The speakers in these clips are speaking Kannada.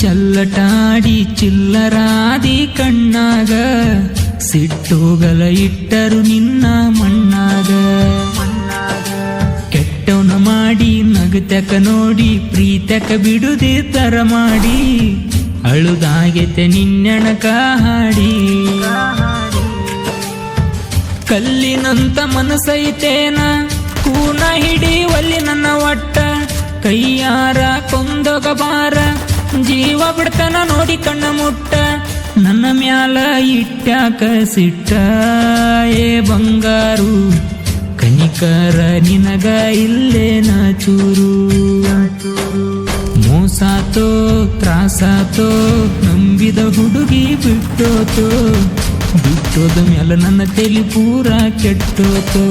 ಚಿಲ್ಲಟಾಡಿ ಚಿಲ್ಲರಾದಿ ಕಣ್ಣಾಗ, ಸಿಟ್ಟೋಗಲ ಇಟ್ಟರು ನಿನ್ನ ಮಣ್ಣಾಗ. ಕೆಟ್ಟವನ ಮಾಡಿ ನಗತಕ ನೋಡಿ ಪ್ರೀತಕ ಬಿಡುದೇ ತರ ಮಾಡಿ, ಅಳುದಾಗೆತೆ ನಿನ್ನಣಕ ಹಾಡಿ. ಕಲ್ಲಿನಂತ ಮನಸೈತೇನ, ಕೂನ ಹಿಡಿ ಒಲ್ಲಿ ನನ್ನ ಒಟ್ಟ ಕೈಯಾರ ಕೊಂದೊಗಬಾರ ಜೀವ ಬಿಡ್ತನ ನೋಡಿ ಕಣ್ಣ ಮುಟ್ಟ, ನನ್ನ ಮ್ಯಾಲ ಇಟ್ಟಾಕ ಸಿಟ್ಟ, ಏ ಬಂಗಾರು. ಕನಿಕರ ನಿನಗ ಇಲ್ಲೇನ ಚೂರು? ಮೋಸಾತೋ, ತ್ರಾಸಾತೋ, ನಂಬಿದ ಹುಡುಗಿ ಬಿಟ್ಟೋತೋ, ಬಿಟ್ಟೋದ ಮ್ಯಾಲ ನನ್ನ ತಲೆ ಪೂರ ಕೆಟ್ಟೋತೋ.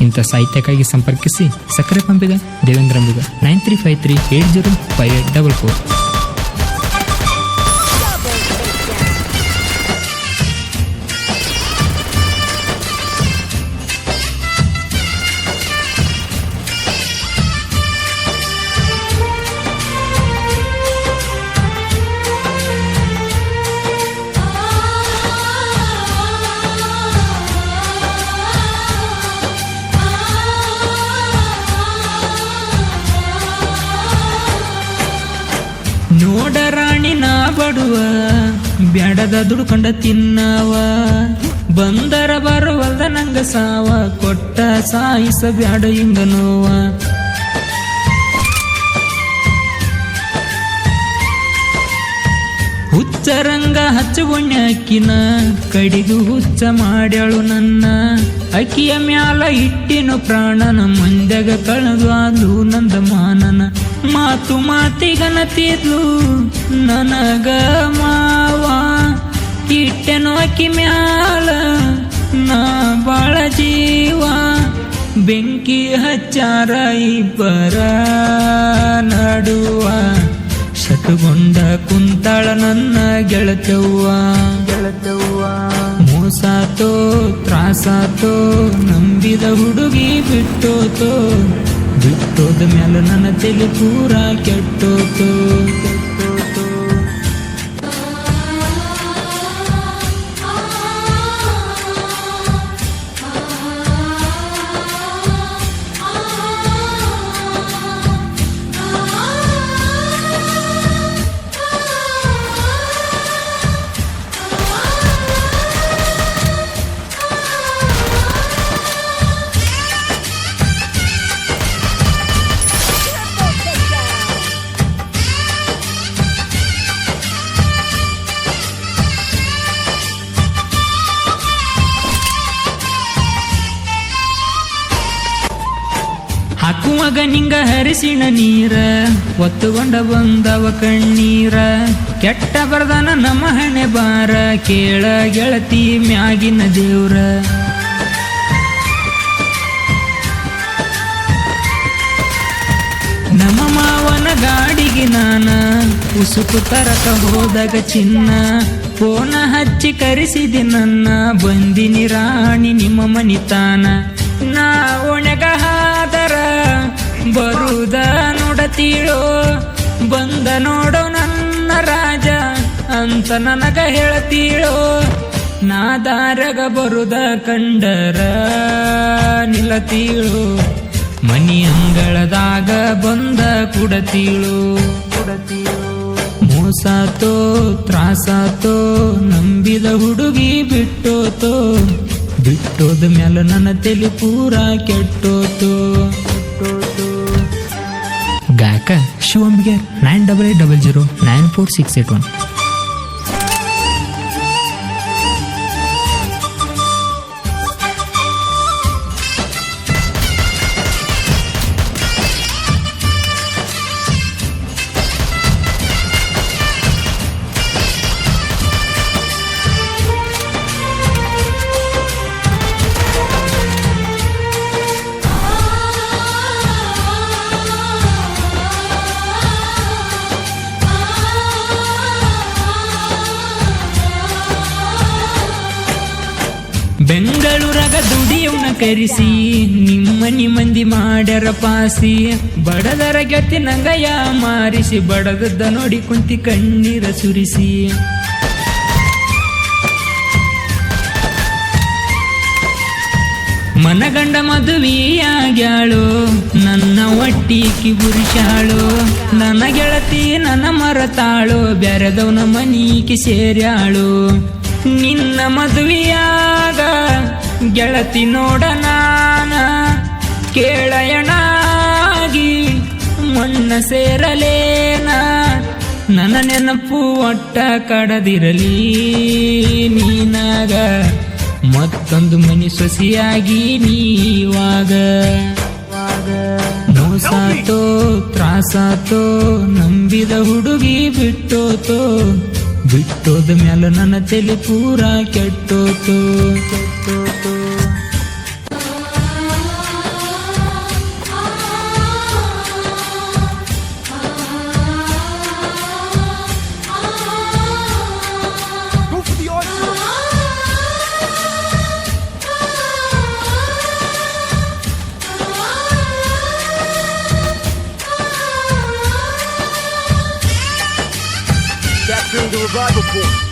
ಇಂಥ ಸಾಹಿತ್ಯಕ್ಕಾಗಿ ಸಂಪರ್ಕಿಸಿ ಸಕ್ಕರೆ ಪಂಪಿಗ Devendra nine three five three eight zero five eight double four. ಬ್ಯಾಡದ ದುಡ್ಕೊಂಡ ತಿನ್ನವ. ಬಂದರ ಬರುವಲ್ದ ನಂಗ ಸಾವ. ಕೊಟ್ಟ ಸಾಯಿಸ ಬ್ಯಾಡ ಹಿಂಗ ನೋವ. ಹುಚ್ಚರಂಗ ಹಚ್ಚ ಅಕ್ಕಿನ ಕಡಿದು ಹುಚ್ಚ ಮಾಡ್ಯಾಳು ನನ್ನ. ಅಕ್ಕಿಯ ಮ್ಯಾಲ ಇಟ್ಟಿನ ಪ್ರಾಣನ. ಮಂದ್ಯಾಗ ಕಳೆದು ಆದ್ಲು ನಂದ ಮಾನನ. ಮಾತು ಮಾತಿಗನತಿದ್ಲು ನನಗ ಮಾವ. ಇಟ್ಟೆನು ನೋಕಿ ಮ್ಯಾಲ ನಾ ಬಾಳ ಜೀವ. ಬೆಂಕಿ ಹಚ್ಚಾರ ಇಬ್ಬರ ನಡುವ. ಶತಗೊಂಡ ಕುಂತಾಳ ನನ್ನ ಗೆಳತವ್ವ. ಗೆಳತವ್ವ ಮೋಸಾತೋ, ತ್ರಾಸಾತೋ, ನಂಬಿದ ಹುಡುಗಿ ಬಿಟ್ಟೋತೋ. ಬಿಟ್ಟೋದ ಮ್ಯಾಲ ನನ್ನ ತಲೆ ಪೂರ ಕೆಟ್ಟೋತೋ ಕೆಟ್ಟೋತೋ. ನಿಂಗ ನೀರ, ಒತ್ತುಗೊಂಡ ಬಂದವ ಕಣ್ಣೀರ, ಕೆಟ್ಟ ಬರ್ದನ ನಮ್ಮ ಹಣೆ ಬಾರ, ಕೇಳ ಗೆಳತಿ ಮ್ಯಾಗಿನ ದೇವ್ರ. ನಮ್ಮ ಮಾವನ ಗಾಡಿಗೆ ನಾನ, ಉಸುಕು ತರಕ ಹೋದಾಗ ಚಿನ್ನ ಫೋನ ಹಚ್ಚಿ ಕರೆಸಿದೆ ನನ್ನ, ಬಂದಿನಿ ರಾಣಿ ನಿಮ್ಮ ಮನಿತಾನ. ಬರುದ ನೋಡತೀಳೋ ಬಂದ ನೋಡೋ ನನ್ನ ರಾಜ, ಅಂತ ನನಗ ಹೇಳತೀಳೋ ನಾ ದಾರಗ ಬರುದ ಕಂಡರ ನಿಲತೀಳು ಮನಿ ಅಂಗಳದಾಗ ಬಂದ ಕುಡತೀಳು ಕುಡತೀಳು. ಮೋಸಾತೋ, ತ್ರಾಸಾತೋ, ನಂಬಿದ ಹುಡುಗಿ ಬಿಟ್ಟೋತೋ. ಬಿಟ್ಟೋದ ಮ್ಯಾಲ ನನ್ನ ತಲೆ ಪೂರ ಕೆಟ್ಟೋತೋ. ಶಿವಂಬಿಗೆ nine double eight double zero nine four six eight one ಕರೆಸಿ ನಿಮ್ಮನಿ ಮಂದಿ ಮಾಡ್ಯಾರ ಪಾಸಿ. ಬಡದರ ಗೆತ್ತಿ ನಂಗಯ್ಯ ಮಾರಿಸಿ, ಬಡದದ್ದ ನೋಡಿ ಕುಂತಿ ಕಣ್ಣೀರ ಸುರಿಸಿ. ಮನಗಂಡ ಮದುವೆಯಾಗ್ಯಾಳು, ನನ್ನ ಒಟ್ಟಿಕಿ ಬುರುಷಾಳು ನನ್ನ ಗೆಳತಿ, ನನ್ನ ಮರತಾಳು, ಬೆರೆದವನ ಮನೀಕಿ ಸೇರ್ಯಾಳು. ನಿನ್ನ ಮದುವೆಯಾಗ ಗೆಳತಿ ನೋಡ ನಾನ, ಕೇಳಯಣಾಗಿ ಮಣ್ಣ ಸೇರಲೇನ, ನನ್ನ ನೆನಪು ಒಟ್ಟ ಕಡದಿರಲಿ ನೀನಾಗ. ಮತ್ತೊಂದು ಮನಿ ಸೊಸಿಯಾಗಿ ನೀವಾಗ. ಮೋಸಾತೋ, ತ್ರಾಸಾತೋ, ನಂಬಿದ ಹುಡುಗಿ ಬಿಟ್ಟೋತೋ, ಬಿಟ್ಟೋದ ಮ್ಯಾಲ ನನ್ನ ತಲೆ ಪೂರ ಕೆಟ್ಟೋತೋ. ಕೆಟ್ಟೋತೋ the revival point.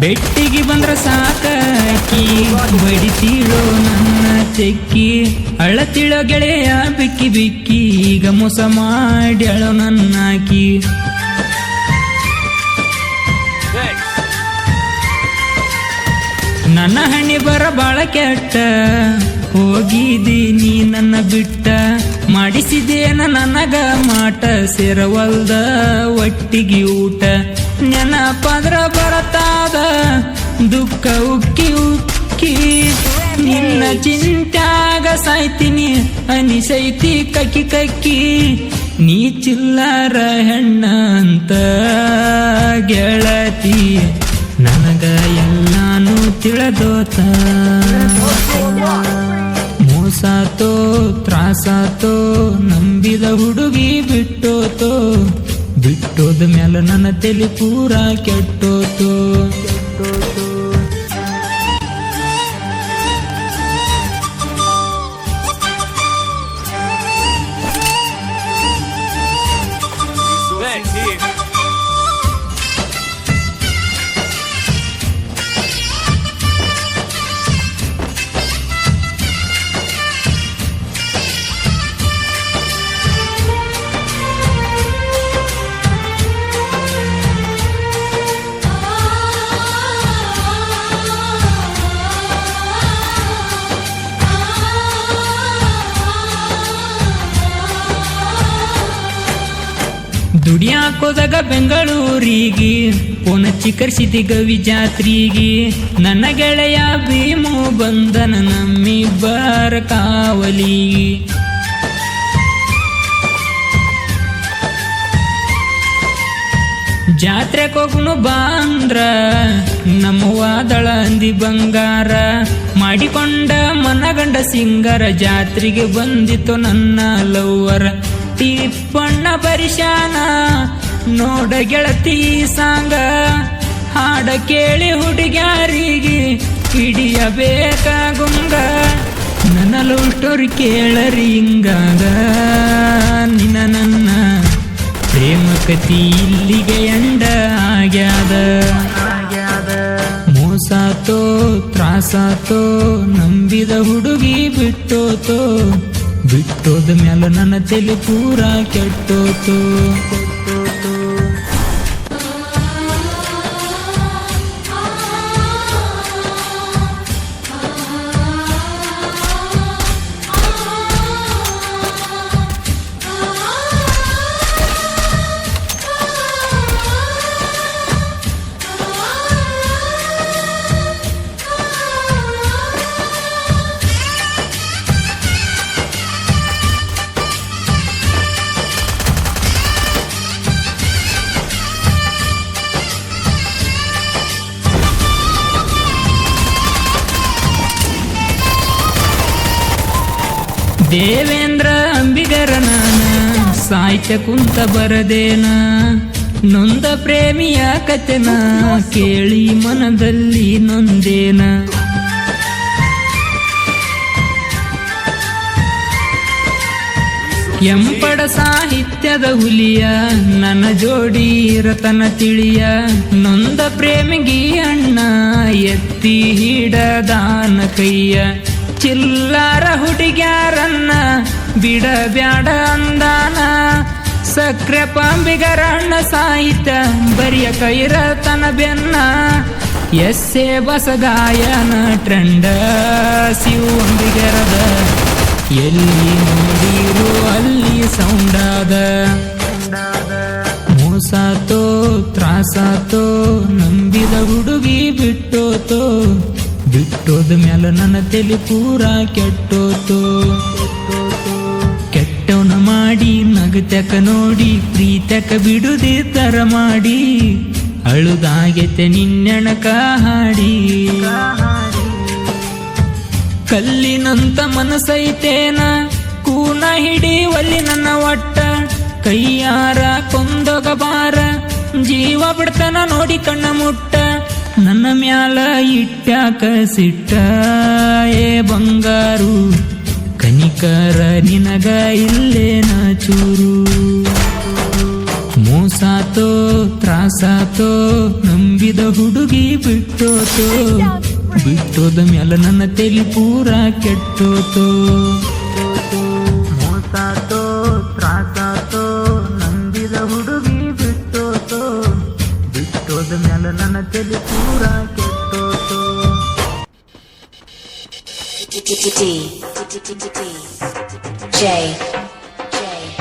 ಬೆಟ್ಟಿಗೆ ಬಂದ್ರ ಸಾಕಿ ಬಡಿತೀಳೋ ನನ್ನ ಚೆಕ್ಕಿ ಅಳತಿಳೋ ಗೆಳೆಯ ಬಿಕ್ಕಿ ಬಿಕ್ಕಿ, ಈಗ ಮೋಸ ಮಾಡ್ಯಾಳೋ ನನ್ನಾಕಿ ನನ್ನ ಹಣಿ ಬರ ಬಾಳ ಕೆಟ್ಟ. ನೀ ನನ್ನ ಬಿಟ್ಟ. ಮಾಡಿಸಿದೇನ ನನಗ ಮಾಟ. ಸೇರವಲ್ದ ಒಟ್ಟಿಗೆ ಊಟ. ನೆನಪದ್ರ ಬರತಾದ. ದುಃಖ ಉಕ್ಕಿ ಉಕ್ಕಿ. ನಿನ್ನ ಚಿಂತ್ಯಾಗ ಸಾಯ್ತೀನಿ. ಅನಿಸೈತಿ ಕಕ್ಕಿ ಕಕ್ಕಿ. ನೀ ಚಿಲ್ಲರ ಹೆಣ್ಣ ಅಂತ ಗೆಳತಿ. ನನಗ ಎಲ್ಲಾನು ತಿಳಿದೋತ. ಮೋಸಾತೋ ತ್ರಾಸಾತೋ ನಂಬಿದ ಹುಡುಗಿ ಬಿಟ್ಟೋತೋ. ಬಿಟ್ಟೋದ ಮ್ಯಾಲ ನನ್ನ ತಲೆ ಪೂರ ಕೆಟ್ಟೋತೋ. ದುಡಿಯಾಕೋದಾಗ ಬೆಂಗಳೂರಿಗೆ ಪುನ ಚಿಕರ್ಸಿದಿ ಗವಿ ಜಾತ್ರಿಗೆ ನನ್ನ ಗೆಳೆಯ ಭೀಮು ಬಂದನ ಬಾರ ಕಾವಲಿ ಜಾತ್ರೆ ಕೊಗುನು ಬಾಂದ್ರ ನಮ್ಮವಾದಳ ಅಂದಿ ಬಂಗಾರ. ಮಾಡಿಕೊಂಡ ಮನಗಂಡ ಸಿಂಗರ ಜಾತ್ರೆಗೆ ಬಂದಿತ್ತು ನನ್ನ ಲವ್ವರ. ಟಿಪ್ಪಣ್ಣ ಪರಿಶಾನ ನೋಡ ಗೆಳತಿ ಸಾಂಗ, ಹಾಡ ಕೇಳಿ ಹುಡುಗ್ಯಾರಿಗೆ ಹಿಡಿಯಬೇಕ ಗುಂಗ ನನ್ನ ಸ್ಟೋರಿ ಕೇಳರಿ ಹಿಂಗಾಗ ನಿನ್ನ ನನ್ನ ಪ್ರೇಮ ಕತಿ ಇಲ್ಲಿಗೆ ಎಂಡ ಆಗ್ಯಾದ. ಮೋಸಾತೋ, ತ್ರಾಸಾತೋ, ನಂಬಿದ ಹುಡುಗಿ ಬಿಟ್ಟೋತೋ, ಬಿಟ್ಟೋದ ಮ್ಯಾಲ ನನ್ನ ತಲೆ ಪೂರ ಕೆಟ್ಟೋತೋ. ದೇವೇಂದ್ರ ಅಂಬಿಗರ ನಾನ, ಸಾಹಿತ್ಯ ಕುಂತ ಬರದೇನ, ನೊಂದ ಪ್ರೇಮಿಯ ಕತೆನ ಕೇಳಿ ಮನದಲ್ಲಿ ನೊಂದೇನ. ಎಂಪಡ ಸಾಹಿತ್ಯದ ಹುಲಿಯ, ನನ್ನ ಜೋಡಿ ರತನ ತಿಳಿಯ, ನೊಂದ ಪ್ರೇಮಿಗಿ ಅಣ್ಣ ಎತ್ತಿ ಹಿಡದಾನ ಕೈಯ. ಚಿಲ್ಲಾರ ಹುಡುಗ್ಯಾರನ್ನ ಬಿಡಬ್ಯಾಡ ಅಂದಾನ. ಸಕ್ರೆ ಪಾಂಬಿಗರ ಅಣ್ಣ ಸಾಹಿತ್ಯ ಬರಿಯ ಕೈರತನ ಬೆನ್ನ ಎಸ್ಸೆ ಬಸಗಾಯನ ಟ್ರೆಂಡ ಶಿವ ಅಂಬಿಗರದ. ಎಲ್ಲಿ ನೋಡಿರು ಅಲ್ಲಿ ಸೌಂಡಾದ. ಮೂಸಾತೋ ತ್ರಾಸಾತೋ ನಂಬಿದ ಹುಡುಗಿ ಬಿಟ್ಟೋತೋ. ಬಿಟ್ಟೋದ ಮ್ಯಾಲ ನನ್ನ ತಲೆ ಪೂರ ಕೆಟ್ಟೋತು. ಕೆಟ್ಟವನ ಮಾಡಿ ನಗತಕ ನೋಡಿ ಪ್ರೀತಕ ಬಿಡುದೇ ತರ ಮಾಡಿ. ಅಳುದಾಗೆತೆ ನಿನ್ನೆಣಕ ಹಾಡಿ. ಕಲ್ಲಿನಂತ ಮನಸೈತೇನ, ಕೂನ ಹಿಡಿ ಒಲ್ಲಿ ನನ್ನ ಒಟ್ಟ. ಕೈಯಾರ ಕೊಂದೊಗಬಾರ, ಜೀವ ಬಿಡ್ತನ ನೋಡಿ ಕಣ್ಣ ಮುಟ್ಟ ನನ್ನ ಮ್ಯಾಲ ಇಟ್ಟಾಕ ಸಿಟ್ಟ ಏ ಬಂಗಾರು. ಕನಿಕರ ನಿನಗ ಇಲ್ಲೇನ ಚೂರು. ಮೋಸಾತೋ, ತ್ರಾಸಾತೋ, ನಂಬಿದ ಹುಡುಗಿ ಬಿಟ್ಟೋತೋ. ಬಿಟ್ಟೋದ ಮ್ಯಾಲ ನನ್ನ ತೆಲಿ ಪೂರ ಕೆಟ್ಟೋತೋ. ತಲೆ ಪೂರ ಕೆಟ್ಟೋತೋ J.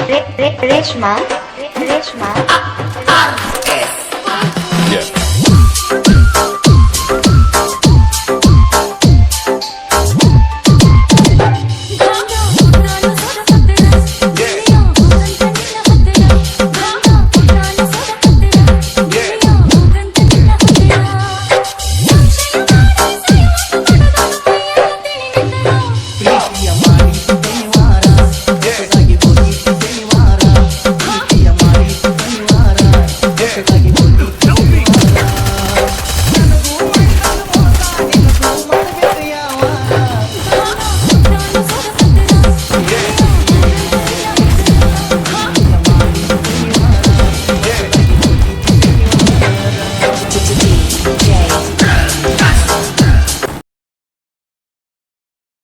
Re- Re- Reshma. Re- Reshma.